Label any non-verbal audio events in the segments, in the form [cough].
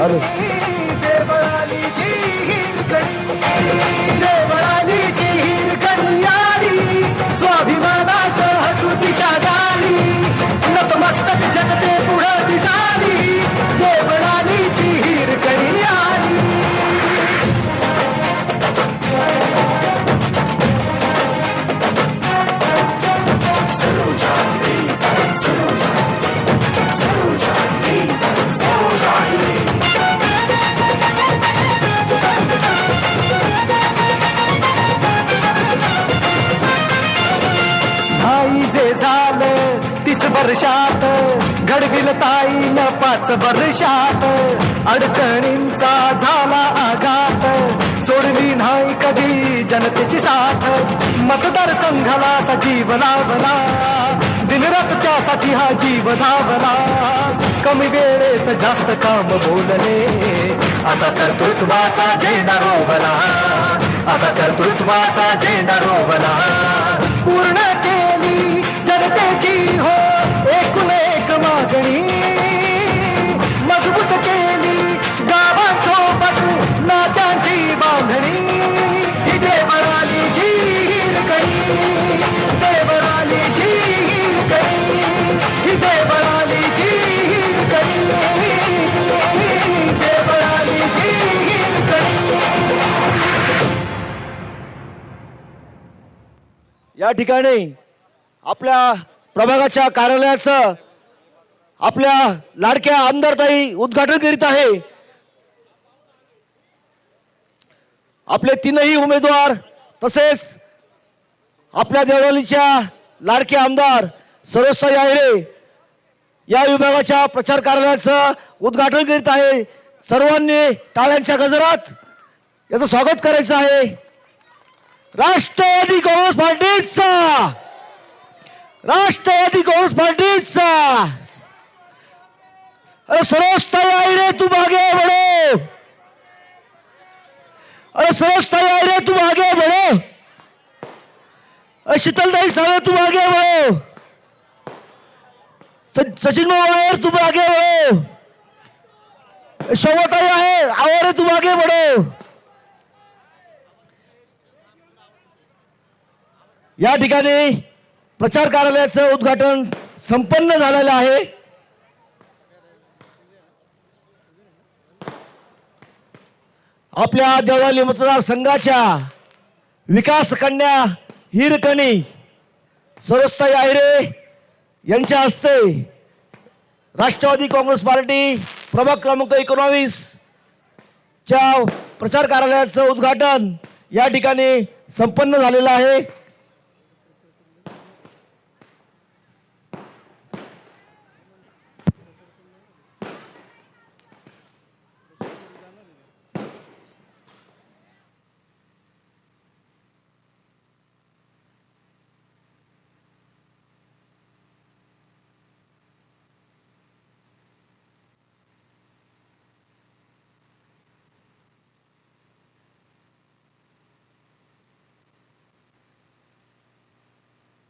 अरे वर्षात घडविल ताईन पाच वर्षात. अडचणींचा झाला आघात. सोडली नाही कधी जनतेची साथ. मतदार संघाला सजीव लावला. दिनरात त्यासाठी हा जीव धावला कमी वेळेत जास्त काम बोलले. असा कर्तृत्वाचा झेंडा रोवला. असा कर्तृत्वाचा झेंडा रोवला. पूर्ण केली जनतेची मागणी. मजबूत केली गावासोबत नात्यांची बांधणी. ही देवरालीची हिरकणी देवरालीची हिरकणी ही देवरालीची हिरकणी देवरालीची हिरकणी या ठिकाणी आपल्या प्रभागाच्या कार्यालयाचं आपल्या लाडक्या आमदारताई उद्घाटन करीत आहे. आपले तीनही उमेदवार तसेच आपल्या देवळालीच्या लाडके आमदार सरोजताई आहिरे या विभागाच्या प्रचार कार्यालयाचं उद्घाटन करीत आहे. सर्वांनी टाळ्यांच्या गजरात याचं स्वागत करायचं आहे. राष्ट्रवादी काँग्रेस पार्टीचा राष्ट्रवादी काँग्रेस पार्टीचा. अरे सरोजताई आईरे तुम आगे बढ़ो अरे सरोजताई आईरे तुम आगे बढ़ो अरे शीतलताई सावे तुम आगे बढ़ो स- सचिन भाऊ आयर तुम आगे बढ़ो शोभाताई आहे आवारे तुम आगे बढ़ो या ठिकाणी प्रचार कार्यालयाचं उद्घाटन संपन्न झालेलं आहे. आपल्या देवळाली मतदारसंघाच्या विकास कन्या हिरकणी सरोस्ताई आयरे यांच्या हस्ते राष्ट्रवादी काँग्रेस पार्टी प्रभाग क्रमांक एकोणावीस च्या प्रचार कार्यालयाचं उद्घाटन या ठिकाणी संपन्न झालेलं आहे.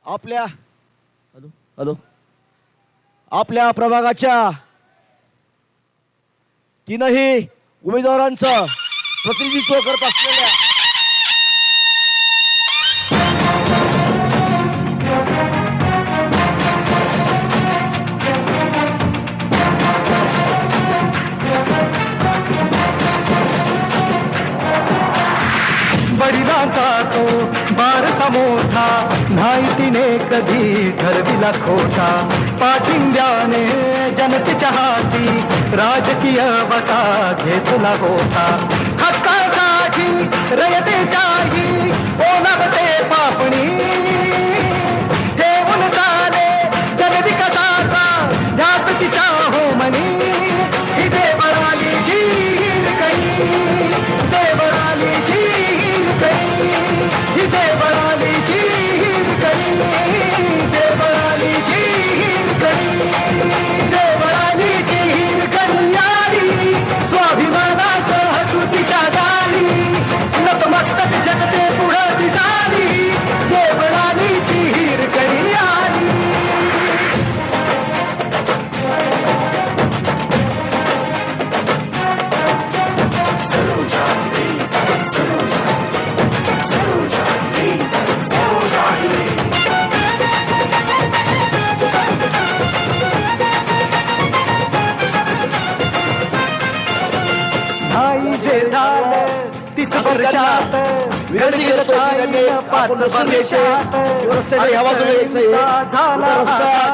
आपल्या हॅलो. हॅलो. आपल्या प्रभागाच्या तीनही उमेदवारांचं प्रतिनिधित्व करत असलेल्या असा मोठा नाही तिने कधी ठरविला खोटा. पाठिंब्याने जनतेच्या हाती राजकीय बसा घेतला होता हक्कासाठी रयतेच्याही ओलावते पापणी.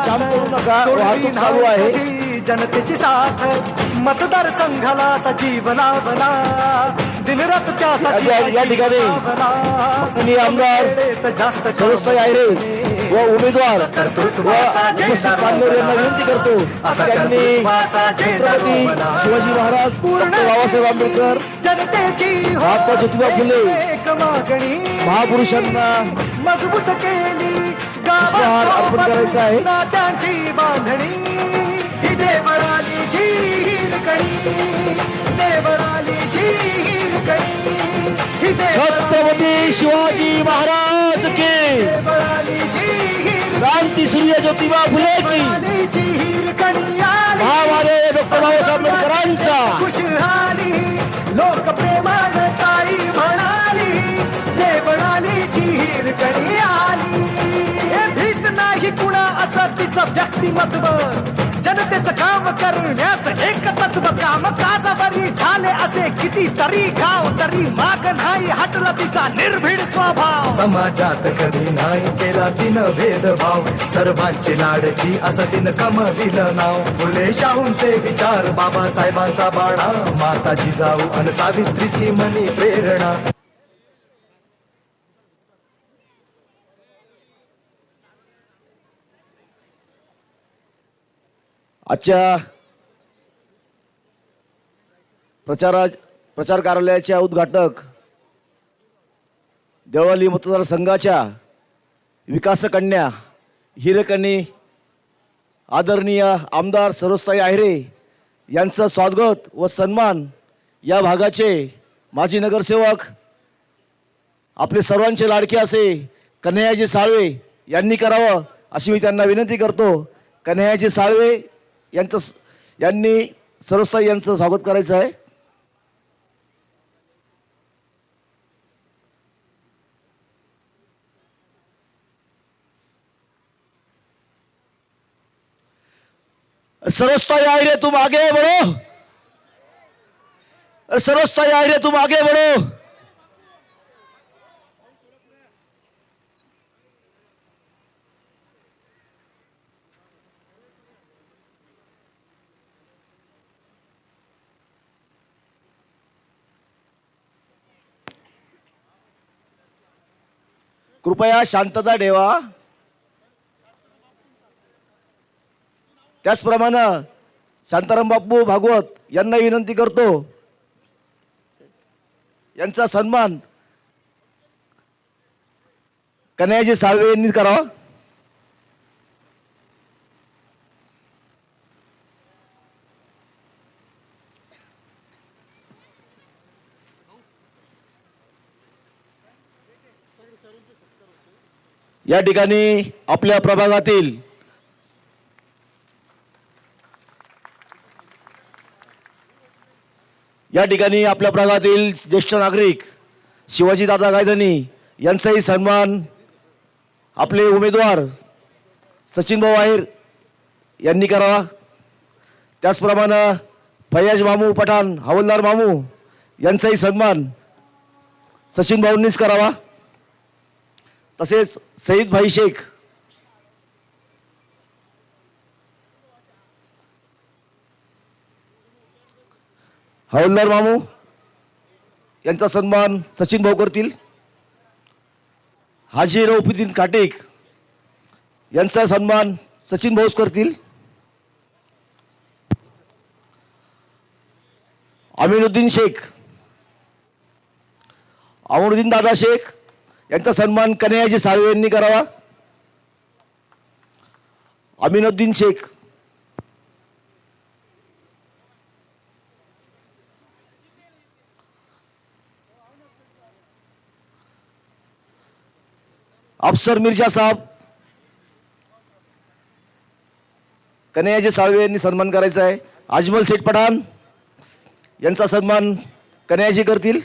जाम करू नका. सोडली वाहतूक चालू आहे. जनतेची साथ. मतदार संघाला सजीव लाभला दिनरात त्यासाठी या- या ठिकाणी आमदार जास्त सदस्य आहे व उमेदवार व उपस्थित मान्यवर यांना विनंती करतो. त्यांनी छत्रपती शिवाजी महाराज डॉक्टर बाबासाहेब आंबेडकर जनतेची हो महात्मा ज्योतिबा फुले महापुरुषांना मजबूत केली अर्पण करायचा आहे. हिरकणी हिरकणी छत्रपती शिवाजी महाराज की। क्रांती सूर्य ज्योतिबा फुले की। महामाने डॉक्टर बाबासाहेब आंबेडकरांचा। खुशहाली ताई म्हणाली देवळालीची हिरकणी आली। हे भीत नाही कुणा असं तिचं व्यक्तिमत्व। तत्व काम काजावरी झाले असे किती तरी गाव तरी माग नाही हटला तिचा निर्भीड स्वभाव. समाजात कधी नाही केला तिनं भेदभाव. सर्वांची लाडकी असं तिनं कमविलं नाव. फुले शाहूंचे विचार बाबासाहेबांचा बाणा माताजी जाऊ अन सावित्रीची मनी प्रेरणा. आजच्या प्रचारा प्रचार कार्यालयाच्या उद्घाटक देवळाली मतदारसंघाच्या विकासकन्या हिरकणी आदरणीय आमदार सरोजताई आहिरे यांचं स्वागत व सन्मान या भागाचे माजी नगरसेवक आपले सर्वांचे लाडके असे कन्हैयाजी साळवे यांनी करावं अशी मी त्यांना विनंती करतो. कन्हैयाजी साळवे यांचं यांनी सरोजताई यांचं स्वागत करायचं आहे. सरोजताई आहिरे तुम आगे बढ़ो। अरे सरोजताई आहिरे तुम आगे बढ़ो। कृपया शांतता ठेवा। त्याचप्रमाणे शांताराम बापू भागवत यांना विनंती करतो. यांचा सन्मान कन्हैयाजी साळवे यांनी करावा. या ठिकाणी आपल्या प्रभागातील या ठिकाणी आपल्या प्रभागातील ज्येष्ठ नागरिक शिवाजीदादा गायधनी यांचाही सन्मान आपले उमेदवार सचिनभाऊ आहेर यांनी करावा त्याचप्रमाणे फैयाज मामू पठाण हवलदार मामू यांचाही सन्मान सचिन भाऊंनीच करावा. तसेच सईद भाई शेख हवलदार मामू यांचा सन्मान सचिन भाऊ करतील. हाजी रौफुद्दीन काटेक यांचा सन्मान सचिन भाऊच करतील. अमिनुद्दीन शेख अमरुद्दीन दादा शेख यांचा सन्मान कन्हैयाजी साळवे यांनी करावा. अमिनुद्दीन शेख अफसर मिर्जा साहेब कन्हैयाजी साळवे यांनी सन्मान करायचा आहे. अजमल शेठ पठाण यांचा सन्मान कन्हैयाजी करतील.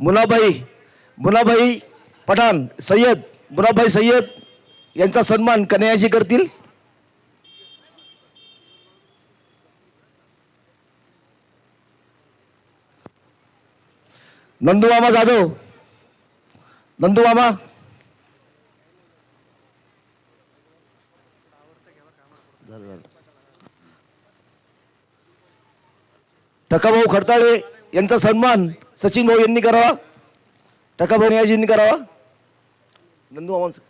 मुनाभाई मुनाभाई पठाण सय्यद मुनाभाई सय्यद यांचा सन्मान कन्हैयाजी करतील. नंदुमामा जाधव नंदुमामा टकाभाऊ खडताळे यांचा सन्मान सचिन भाऊ यांनी करावा. टकाभाऊ यांनी करावा. नंदुमामांचा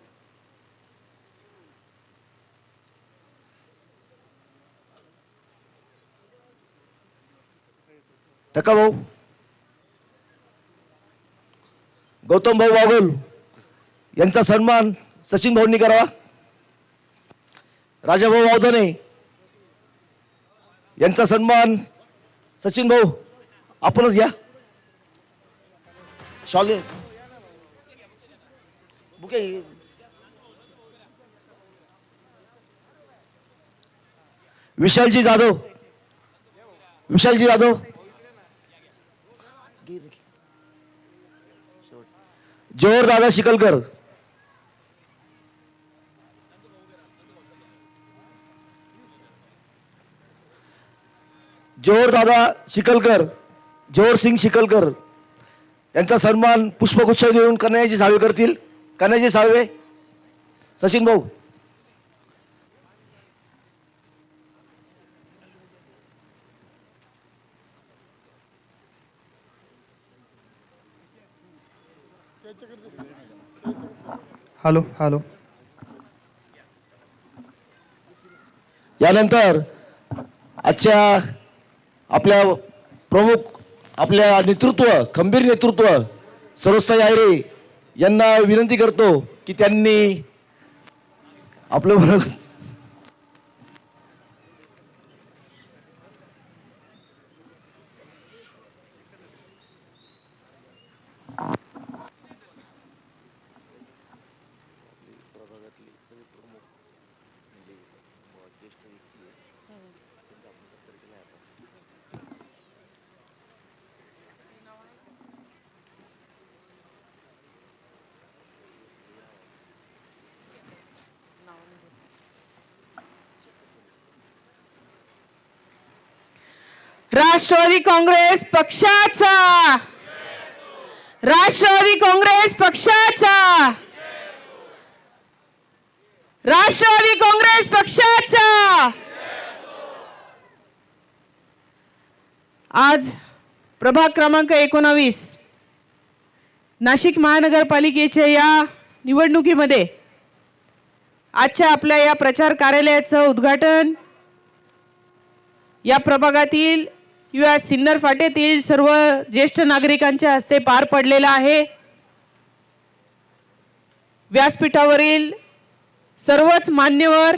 टका भाऊ गौतम भाऊ वाघोल यांचा सन्मान सचिन भाऊंनी करावा. राजाभाऊ वावधने यांचा सन्मान सचिन भाऊ आपणच घ्या. शॉले. बुके विशालजी जाधव. विशालजी जाधव. जोहर दादा शिकलकर. जोहर दादा शिकलकर जोर सिंग शिकलकर. यांचा सन्मान पुष्पगुच्छ देऊन कन्याजी सावे करतील. कन्याजी सावे सचिन भाऊ. Hello hello. यानंतर आजच्या आपल्या प्रमुख आपल्या नेतृत्व खंबीर नेतृत्व सरोसाई आयरे यांना विनंती करतो की त्यांनी आपलं राष्ट्रवादी काँग्रेस पक्षाचा. राष्ट्रवादी काँग्रेस पक्षाचा. राष्ट्रवादी काँग्रेस पक्षाचा. आज प्रभाग क्रमांक एकोणावीस. नाशिक महानगरपालिकेच्या या निवडणुकीमध्ये आजच्या आपल्या या प्रचार कार्यालयाचं उद्घाटन या प्रभागातील किंवा सिन्नर फाटेतील सर्व ज्येष्ठ नागरिकांच्या हस्ते पार पडलेला आहे. व्यासपीठावरील सर्वच मान्यवर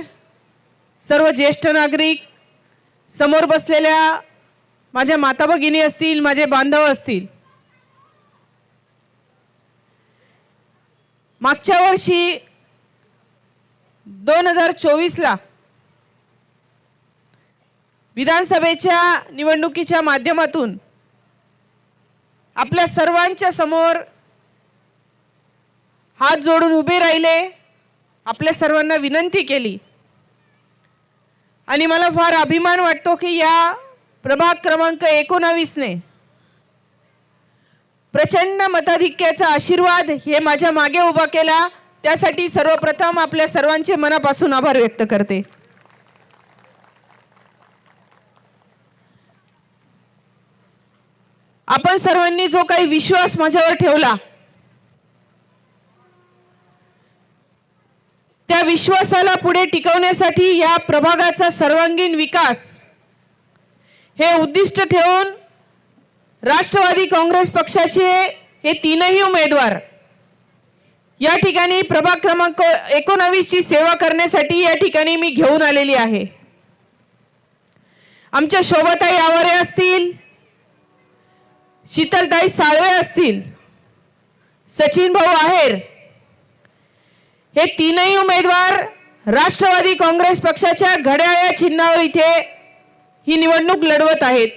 सर्व ज्येष्ठ नागरिक समोर बसलेल्या माझ्या माता भगिनी असतील माझे बांधव असतील. मागच्या वर्षी दोन हजार चोवीसला विधानसभेच्या निवडणुकीच्या माध्यमातून आपल्या सर्वांच्या समोर हात जोडून उभे राहिले आपल्या सर्वांना विनंती केली. आणि मला फार अभिमान वाटतो की या प्रभाग क्रमांक एकोणावीसने प्रचंड मताधिक्याचा आशीर्वाद हे माझ्या मागे उभा केला त्यासाठी सर्वप्रथम आपल्या सर्वांचे मनापासून आभार व्यक्त करते. आपण सर्वांनी जो काही विश्वास माझ्यावर ठेवला त्या विश्वासाला पुढे टिकवण्यासाठी या प्रभागाचा सर्वांगीण विकास हे उद्दिष्ट ठेवून राष्ट्रवादी काँग्रेस पक्षाचे हे तीनही उमेदवार या ठिकाणी प्रभाग क्रमांक एकोणावीसची सेवा करण्यासाठी या ठिकाणी मी घेऊन आलेली आहे. आमच्या शोभाताई आवारे असतील शीतलताई साळवे असतील. सचिन भाऊ आहेर. हे तीनही उमेदवार राष्ट्रवादी काँग्रेस पक्षाच्या घड्याळ या चिन्हावर इथे ही निवडणूक लढवत आहेत.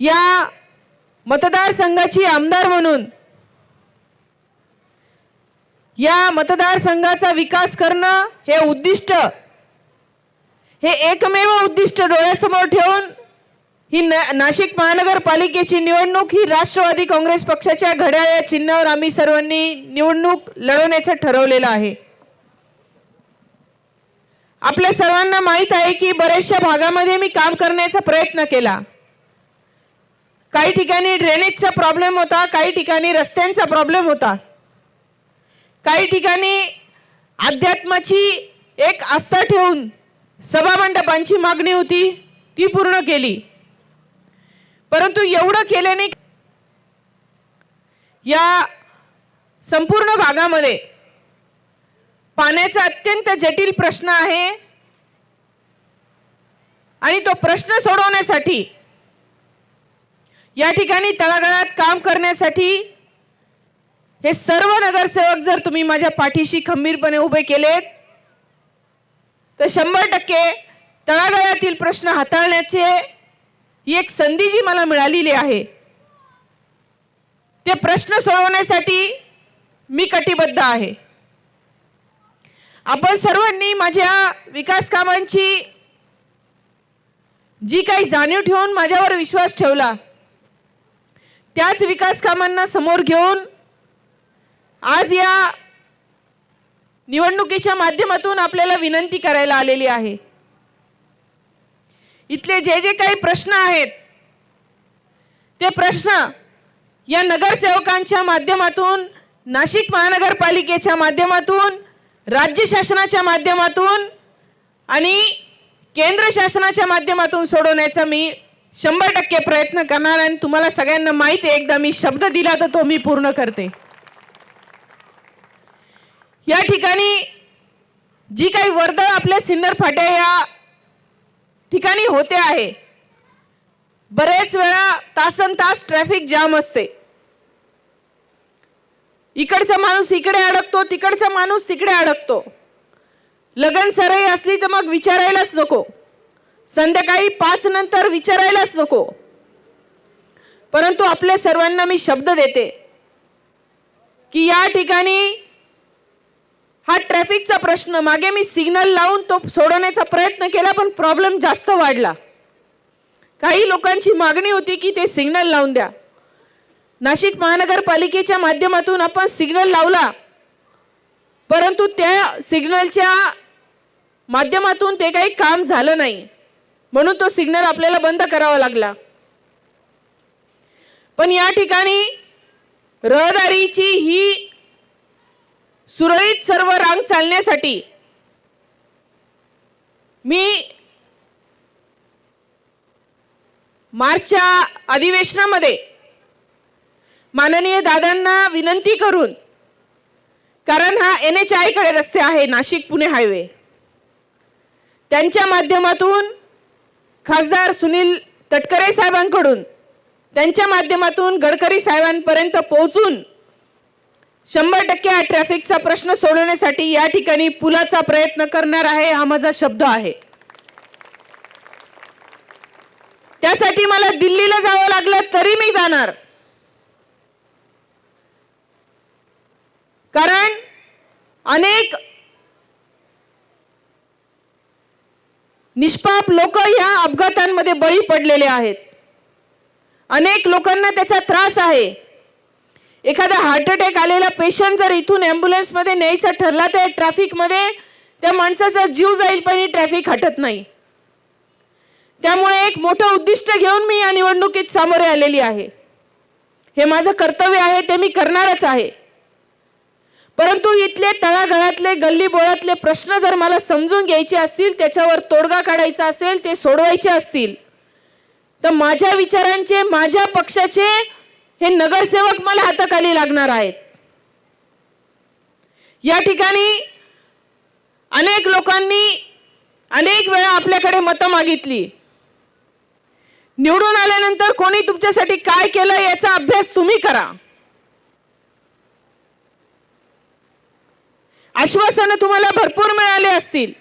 या मतदारसंघाची आमदार म्हणून या मतदारसंघाचा विकास करणं हे उद्दिष्ट हे एकमेव उद्दिष्ट डोळ्यासमोर ठेवून ही न नाशिक महानगरपालिकेची निवडणूक ही राष्ट्रवादी काँग्रेस पक्षाच्या घड्याळ या चिन्हावर आम्ही सर्वांनी निवडणूक लढवण्याचं ठरवलेलं आहे. आपल्या सर्वांना माहीत आहे की बऱ्याचशा भागामध्ये मी काम करण्याचा प्रयत्न केला. काही ठिकाणी ड्रेनेजचा प्रॉब्लेम होता काही ठिकाणी रस्त्यांचा प्रॉब्लेम होता. काही ठिकाणी अध्यात्माची एक आस्था ठेवून सभामंडपांची मागणी होती ती पूर्ण केली. परंतु एवढं केल्याने या संपूर्ण भागामध्ये पाण्याचा अत्यंत जटिल प्रश्न आहे. आणि तो प्रश्न सोडवण्यासाठी या ठिकाणी तळागाळात काम करण्यासाठी हे सर्व नगरसेवक जर तुम्ही माझ्या पाठीशी खंबीरपणे उभे केलेत तर शंभर टक्के तळागाळातील प्रश्न हाताळण्याचे ही एक संधी जी मला मिळालेली आहे ते प्रश्न सोडवण्यासाठी मी कटिबद्ध आहे. आपण सर्वांनी माझ्या विकास कामांची जी काही जाणीव ठेवून माझ्यावर विश्वास ठेवला त्याच विकास कामांना समोर घेऊन आज या निवडणुकीच्या माध्यमातून आपल्याला विनंती करायला आलेली आहे. इथले जे जे काही प्रश्न आहेत ते प्रश्न या नगरसेवकांच्या माध्यमातून नाशिक महानगरपालिकेच्या माध्यमातून राज्य शासनाच्या माध्यमातून आणि केंद्र शासनाच्या माध्यमातून सोडवण्याचा मी शंभर टक्के प्रयत्न करणार आणि तुम्हाला सगळ्यांना माहिती आहे एकदा मी शब्द दिला तर तो मी पूर्ण करते. या ठिकाणी जी काही वर्दळ आपल्या सिन्नर फाट्या या ठिकाणी होते आहे. बरेच वेळा तासन तास ट्रॅफिक जाम असते. इकडचा माणूस इकडे अडकतो तिकडचा माणूस तिकडे अडकतो. लगन सरई असली तर मग विचारायलाच नको. संध्याकाळी पाच नंतर विचारायलाच नको. परंतु आपल्या सर्वांना मी शब्द देते की या ठिकाणी हा ट्रॅफिकचा प्रश्न. मागे मी सिग्नल लावून तो सोडवण्याचा प्रयत्न केला पण प्रॉब्लेम जास्त वाढला. काही लोकांची मागणी होती की ते सिग्नल लावून द्या. नाशिक महानगरपालिकेच्या माध्यमातून आपण सिग्नल लावला परंतु त्या सिग्नलच्या माध्यमातून ते काही काम झालं नाही. म्हणून तो सिग्नल आपल्याला बंद करावा लागला. पण या ठिकाणी रहदारीची ही सुरळीत सर्व रांग चालण्यासाठी मी मार्चच्या अधिवेशनामध्ये माननीय दादांना विनंती करून कारण हा एन एच आयकडे रस्ते आहे नाशिक पुणे हायवे. त्यांच्या माध्यमातून खासदार सुनील तटकरे साहेबांकडून त्यांच्या माध्यमातून गडकरी साहेबांपर्यंत पोहोचून शंभर टक्के हा ट्रॅफिकचा प्रश्न सोडवण्यासाठी या ठिकाणी पुलाचा प्रयत्न करणार आहे हा माझा शब्द आहे. त्यासाठी मला दिल्लीला जावं लागलं तरी मी जाणार. कारण अनेक निष्पाप लोक ह्या अपघातांमध्ये बळी पडलेले आहेत. अनेक लोकांना त्याचा त्रास आहे. एखादा हार्ट अटॅक आलेला पेशंट जर इथून ॲम्ब्युलन्समध्ये न्यायचा ठरला तर ट्रॅफिकमध्ये त्या माणसाचा जीव जाईल पण ही ट्रॅफिक हटत नाही. त्यामुळे एक मोठं उद्दिष्ट घेऊन मी या निवडणुकीत सामोरे आलेली आहे. हे माझं कर्तव्य आहे ते मी करणारच आहे. परंतु इथले तळागाळातले गल्ली बोळातले प्रश्न जर मला समजून घ्यायचे असतील त्याच्यावर तोडगा काढायचा असेल ते सोडवायचे असतील तर माझ्या विचारांचे माझ्या पक्षाचे हे नगरसेवक मला हाताखाली लागणार आहेत. या ठिकाणी अनेक लोकांनी अनेक वेळा आपल्याकडे मतं मागितली. निवडून आल्यानंतर कोणी तुमच्यासाठी काय केलं याचा अभ्यास तुम्ही करा. आश्वासनं तुम्हाला भरपूर मिळाले असतील.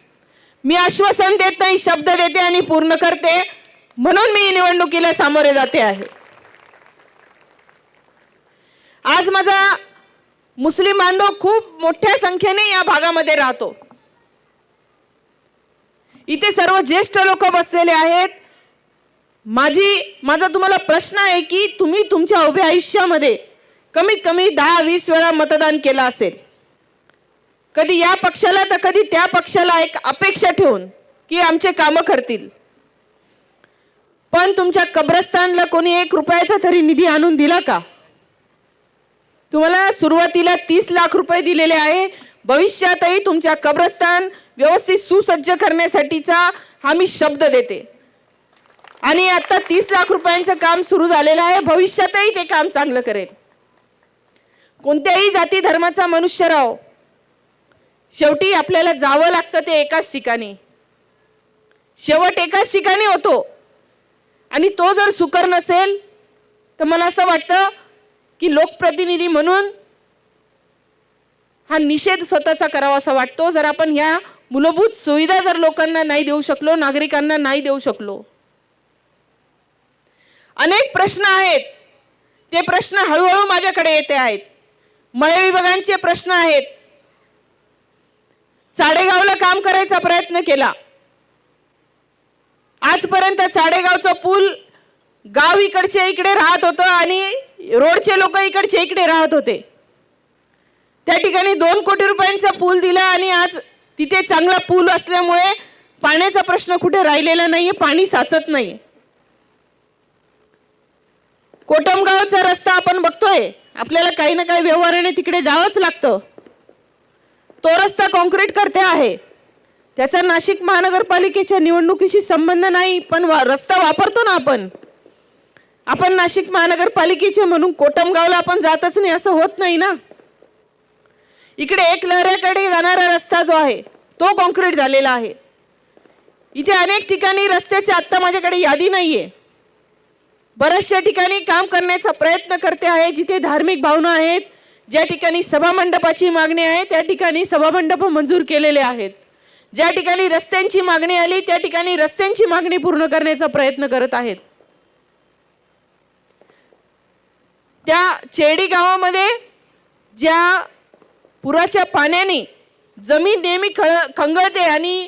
मी आश्वासन देत नाही शब्द देते आणि पूर्ण करते. म्हणून मी निवडणुकीला सामोरे जाते आहे. आज माझा मुस्लिम बांधव खूप मोठ्या संख्येने या भागामध्ये राहतो. इथे सर्व ज्येष्ठ लोक बसलेले आहेत. माझी माझा तुम्हाला प्रश्न आहे की तुम्ही तुमच्या उभ्या आयुष्यामध्ये कमीत कमी दहा वीस वेळा मतदान केलं असेल. कधी या पक्षाला तर कधी त्या पक्षाला एक अपेक्षा ठेवून की आमचे कामं करतील. पण तुमच्या कब्रस्तानला कोणी एक रुपयाचा तरी निधी आणून दिला का? तुम्हाला सुरुवातीला तीस लाख रुपये दिलेले आहे. भविष्यातही तुमच्या कब्रस्तान व्यवस्थित सुसज्ज करण्यासाठीचा हा मी शब्द देते. आणि आता तीस लाख रुपयांचं काम सुरू झालेलं आहे. भविष्यातही ते काम चांगलं करेल. कोणत्याही जाती धर्माचा मनुष्य राहो. शेवटी आपल्याला जावं लागतं ते एकाच ठिकाणी. शेवट एकाच ठिकाणी होतो. आणि तो जर सुकर नसेल तर मला असं वाटतं की लोकप्रतिनिधी म्हणून हा निषेध स्वतःचा करावा असा वाटतो. जर आपण ह्या मूलभूत सुविधा जर लोकांना नाही देऊ शकलो नागरिकांना नाही देऊ शकलो. अनेक प्रश्न आहेत. ते प्रश्न हळूहळू माझ्याकडे येते आहेत. मळे विभागांचे प्रश्न आहेत. चाडेगावला काम करायचा प्रयत्न केला. आजपर्यंत चाडेगावचा पूल गाव इकडच्या इकडे राहत होतं आणि रोडचे लोक इकडचे इकडे राहत होते. त्या ठिकाणी दोन कोटी रुपयांचा पूल दिला आणि आज तिथे चांगला पूल असल्यामुळे पाण्याचा प्रश्न कुठे राहिलेला नाहीये पाणी साचत नाही कोटमगावचा रस्ता आपण बघतोय आपल्याला काही ना काही व्यवहाराने तिकडे जावंच लागतं. तो रस्ता कॉन्क्रीट करते आहे. त्याचा नाशिक महानगरपालिकेच्या निवडणुकीशी संबंध नाही पण वा- रस्ता वापरतो ना आपण. आपण नाशिक महानगरपालिकेचे म्हणून कोटमगावला आपण जातच नाही असं होत नाही ना. इकडे एक लहऱ्याकडे जाणारा रस्ता जो आहे तो कॉन्क्रीट झालेला आहे. इथे अनेक ठिकाणी रस्त्याची आत्ता माझ्याकडे यादी नाही आहे बऱ्याचशा ठिकाणी काम करण्याचा प्रयत्न करते आहे जिथे धार्मिक भावना आहेत ज्या ठिकाणी सभामंडपाची मागणी आहे त्या ठिकाणी सभामंडप मंजूर केलेले आहेत. ज्या ठिकाणी रस्त्यांची मागणी आली त्या ठिकाणी रस्त्यांची मागणी पूर्ण करण्याचा प्रयत्न करत आहेत. त्या चेडी गावामध्ये ज्या पुराच्या पाण्याने जमीन नेहमी खळ खंगळते आणि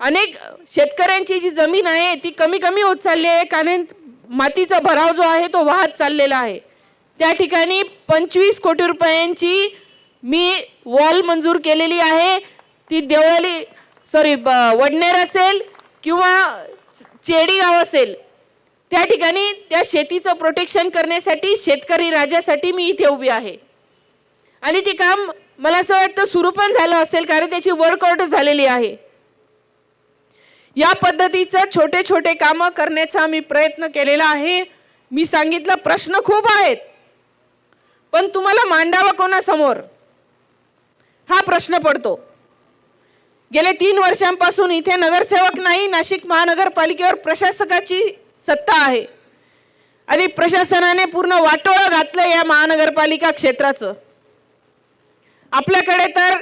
अनेक शेतकऱ्यांची जी जमीन आहे ती कमी कमी होत चालली आहे. कारण मातीचा भराव जो आहे तो वाहत चाललेला आहे. त्या ठिकाणी पंचवीस कोटी रुपयांची मी वॉल मंजूर केलेली आहे. ती देवळाली सॉरी वडनेर असेल किंवा चेडी गाव असेल. त्या ठिकाणी त्या शेतीचं प्रोटेक्शन करण्यासाठी शेतकरी राजासाठी मी इथे उभी आहे. आणि ते काम मला असं वाटतं सुरू पण झालं असेल कारण त्याची वर्कआउट झालेली आहे. या पद्धतीचं छोटे छोटे कामं करण्याचा मी प्रयत्न केलेला आहे. मी सांगितलं प्रश्न खूप आहेत. पण तुम्हाला मांडावा कोणासमोर? हा प्रश्न पडतो. गेले तीन वर्षांपासून इथे नगरसेवक नाही नाशिक महानगरपालिकेवर प्रशासकाची सत्ता आहे. आणि प्रशासनाने पूर्ण वाटोळं घातलं या महानगरपालिका क्षेत्राचं. आपल्याकडे तर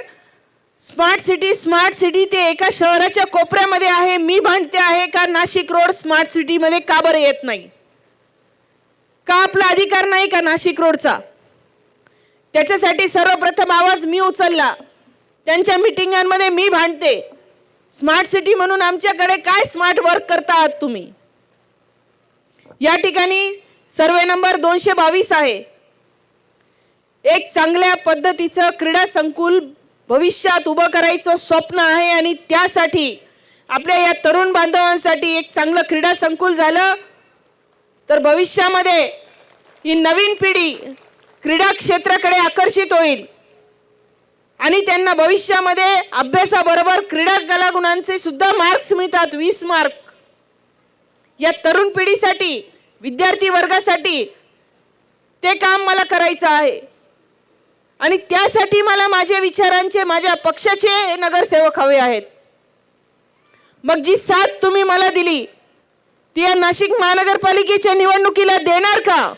स्मार्ट सिटी स्मार्ट सिटी ते एका शहराच्या कोपऱ्यामध्ये आहे. मी म्हणते आहे का नाशिक रोड स्मार्ट सिटीमध्ये का बरं येत नाही? का आपला अधिकार नाही का नाशिक रोडचा? त्याच्यासाठी सर्वप्रथम आवाज मी उचलला. त्यांच्या मिटिंगांमध्ये मी भांडते. स्मार्ट सिटी म्हणून आमच्याकडे काय स्मार्ट वर्क करता आहात तुम्ही? या ठिकाणी सर्वे नंबर दोनशे बावीस आहे. एक चांगल्या पद्धतीचं क्रीडा संकुल भविष्यात उभं करायचं स्वप्न आहे आणि त्यासाठी आपल्या या तरुण बांधवांसाठी एक चांगलं क्रीडा संकुल झालं. तर भविष्यामध्ये ही नवीन पिढी क्रीडा क्षेत्राकडे आकर्षित होईल. आणि त्यांना भविष्यामध्ये अभ्यासाबरोबर क्रीडा कलागुणांचे सुद्धा मार्क्स मिळतात वीस मार्क या तरुण पिढीसाठी विद्यार्थी वर्गासाठी ते काम मला करायचं आहे. आणि त्यासाठी मला माझ्या विचारांचे माझ्या पक्षाचे नगरसेवक हवे आहेत. मग जी साथ तुम्ही मला दिली ती या नाशिक महानगरपालिकेच्या निवडणुकीला देणार का?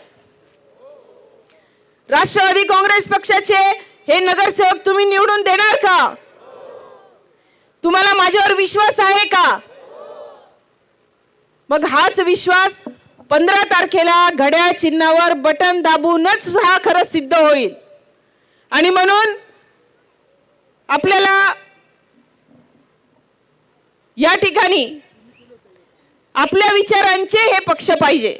राष्ट्रवादी काँग्रेस पक्षाचे हे नगरसेवक तुम्ही निवडून देणार का? तुम्हाला माझ्यावर विश्वास आहे का? मग हाच विश्वास पंधरा तारखेला घड्याळ चिन्हावर बटन दाबूनच हा खरं सिद्ध होईल. आणि म्हणून आपल्याला या ठिकाणी आपल्या विचारांचे हे पक्ष पाहिजे.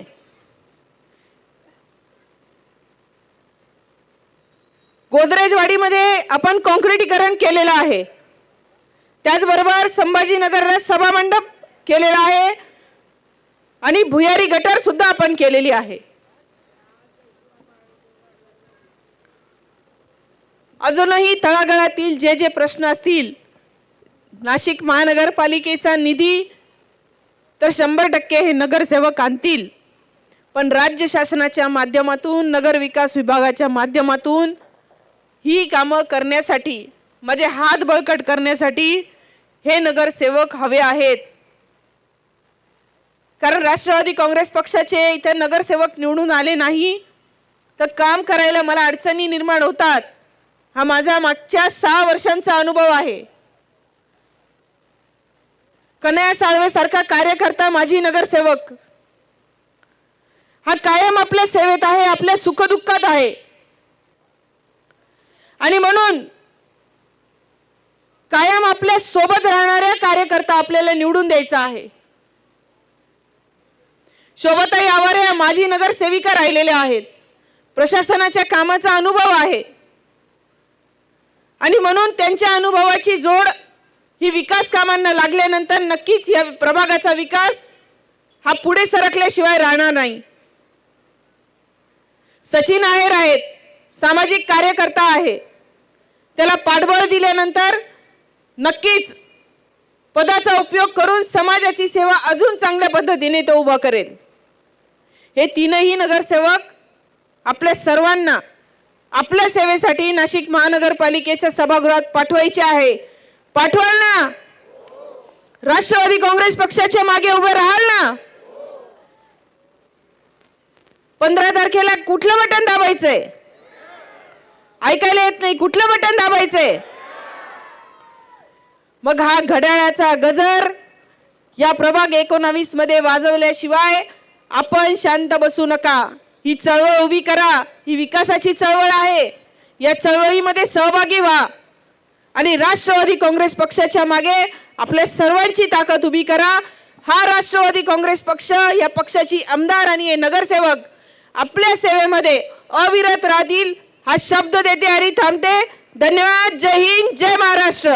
गोदरेजवाडीमध्ये आपण कॉन्क्रिटीकरण केलेलं आहे. त्याचबरोबर संभाजीनगरला सभामंडप केलेला आहे. आणि भुयारी गटर सुद्धा आपण केलेली आहे. अजूनही तळागाळातील जे जे प्रश्न असतील नाशिक महानगरपालिकेचा निधी तर शंभर टक्के हे नगरसेवक आणतील. पण राज्य शासनाच्या माध्यमातून नगर विकास विभागाच्या माध्यमातून ही कामं करण्यासाठी माझे हात बळकट करण्यासाठी हे नगरसेवक हवे आहेत. कारण राष्ट्रवादी काँग्रेस पक्षाचे इथे नगरसेवक निवडून आले नाही तर काम करायला मला अडचणी निर्माण होतात. हा माझा मागच्या सहा वर्षांचा अनुभव आहे. कन्हैया साळवे सारखा कार्यकर्ता माझी नगरसेवक. हा कायम आपल्या सेवेत आहे आपल्या सुखदुःखात आहे. आणि म्हणून कायम आपल्यासोबत राहणाऱ्या कार्यकर्ता आपल्याला निवडून द्यायचा आहे. शोभताई आवारे या माजी नगरसेविका राहिलेल्या आहेत. प्रशासनाच्या कामाचा अनुभव आहे. आणि म्हणून त्यांच्या अनुभवाची जोड ही विकास कामांना लागल्यानंतर नक्कीच या प्रभागाचा विकास हा पुढे सरकल्याशिवाय राहणार नाही. सचिन आहेर आहेत सामाजिक कार्यकर्ता आहे. त्याला पाठबळ दिल्यानंतर नक्कीच पदाचा उपयोग करून समाजाची सेवा अजून चांगल्या पद्धतीने तो उभा करेल. हे तीनही नगरसेवक आपल्या सर्वांना आपल्या सेवेसाठी नाशिक महानगरपालिकेच्या सभागृहात पाठवायचे आहे. पाठवाल ना? राष्ट्रवादी काँग्रेस पक्षाच्या मागे उभे राहाल ना? पंधरा तारखेला कुठलं बटन दाबायचंय? ऐकायला येत नाही कुठलं बटन दाबायचंय? मग हा घड्याळाचा गजर या प्रभाग एकोणावीसमध्ये वाजवल्याशिवाय आपण शांत बसू नका. ही चळवळ उभी करा. ही विकासाची चळवळ आहे. या चळवळीमध्ये सहभागी व्हा. आणि राष्ट्रवादी काँग्रेस पक्षाच्या मागे आपल्या सर्वांची ताकद उभी करा. हा राष्ट्रवादी काँग्रेस पक्ष या पक्षाची आमदार आणि हे नगरसेवक आपल्या सेवेमध्ये अविरत राहतील. हा शब्द देते आणि थांबते. धन्यवाद. जय हिंद. जय महाराष्ट्र.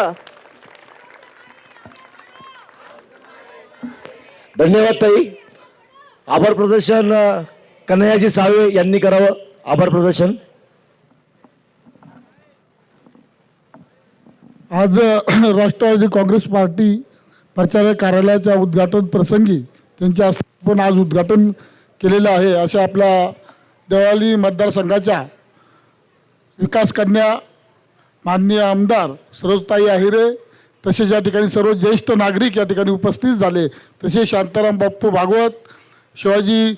धन्यवाद ताई. आभार प्रदर्शन कन्हैयाजी साळवे यांनी करावं. आभार प्रदर्शन. आज [clears throat] राष्ट्रवादी काँग्रेस पार्टी प्रचार कार्यालयाच्या उद्घाटन प्रसंगी त्यांच्या पण आज उद्घाटन केलेलं आहे. अशा आपल्या देवाली मतदारसंघाच्या विकास कन्या माननीय आमदार सरोजताई आहिरे तसेच या ठिकाणी सर्व ज्येष्ठ नागरिक या ठिकाणी उपस्थित झाले. तसेच शांताराम बाप्पू भागवत शिवाजी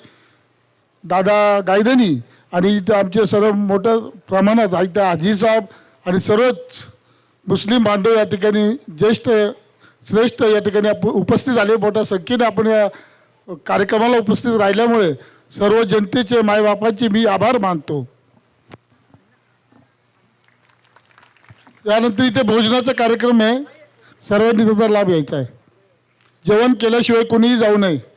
दादा गायधनी आणि इथं आमचे सर्व मोठ्या प्रमाणात इथे आजीसाहेब आणि सर्वच मुस्लिम बांधव या ठिकाणी ज्येष्ठ श्रेष्ठ या ठिकाणी आप- उपस्थित झाले. मोठ्या संख्येने आपण या कार्यक्रमाला उपस्थित राहिल्यामुळे सर्व जनतेचे मायबापांचे मी आभार मानतो. यानंतर इथे भोजनाचा कार्यक्रम आहे. सर्वांनी त्याचा लाभ घ्यायचा आहे. जेवण केल्याशिवाय कोणीही जाऊ नये.